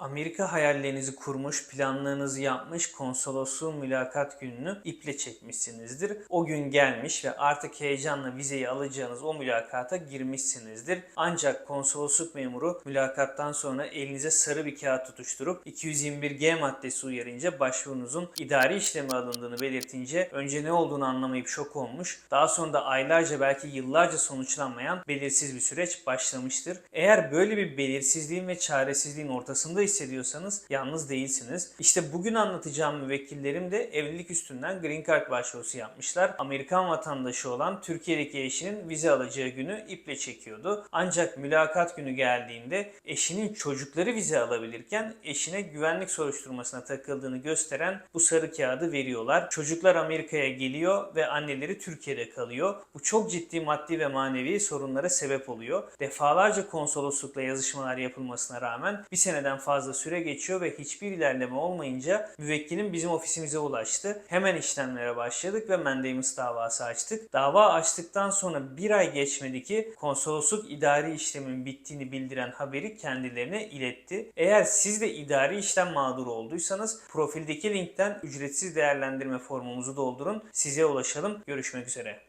Amerika hayallerinizi kurmuş, planlarınızı yapmış, konsolosluğun mülakat gününü iple çekmişsinizdir. O gün gelmiş ve artık heyecanla vizeyi alacağınız o mülakata girmişsinizdir. Ancak konsolosluk memuru mülakattan sonra elinize sarı bir kağıt tutuşturup 221G maddesi uyarınca başvurunuzun idari işleme alındığını belirtince önce ne olduğunu anlamayıp şok olmuş. Daha sonra da aylarca belki yıllarca sonuçlanmayan belirsiz bir süreç başlamıştır. Eğer böyle bir belirsizliğin ve çaresizliğin ortasında hissediyorsanız yalnız değilsiniz. İşte bugün anlatacağım müvekkillerim de evlilik üstünden Green Card başvurusu yapmışlar. Amerikan vatandaşı olan Türkiye'deki eşinin vize alacağı günü iple çekiyordu. Ancak mülakat günü geldiğinde eşinin çocukları vize alabilirken eşine güvenlik soruşturmasına takıldığını gösteren bu sarı kağıdı veriyorlar. Çocuklar Amerika'ya geliyor ve anneleri Türkiye'de kalıyor. Bu çok ciddi maddi ve manevi sorunlara sebep oluyor. Defalarca konsoloslukla yazışmalar yapılmasına rağmen bir seneden fazla süre geçiyor ve hiçbir ilerleme olmayınca müvekkilin bizim ofisimize ulaştı. Hemen işlemlere başladık ve mandamus davası açtık. Dava açtıktan sonra bir ay geçmedi ki konsolosluk idari işlemin bittiğini bildiren haberi kendilerine iletti. Eğer siz de idari işlem mağduru olduysanız profildeki linkten ücretsiz değerlendirme formumuzu doldurun. Size ulaşalım. Görüşmek üzere.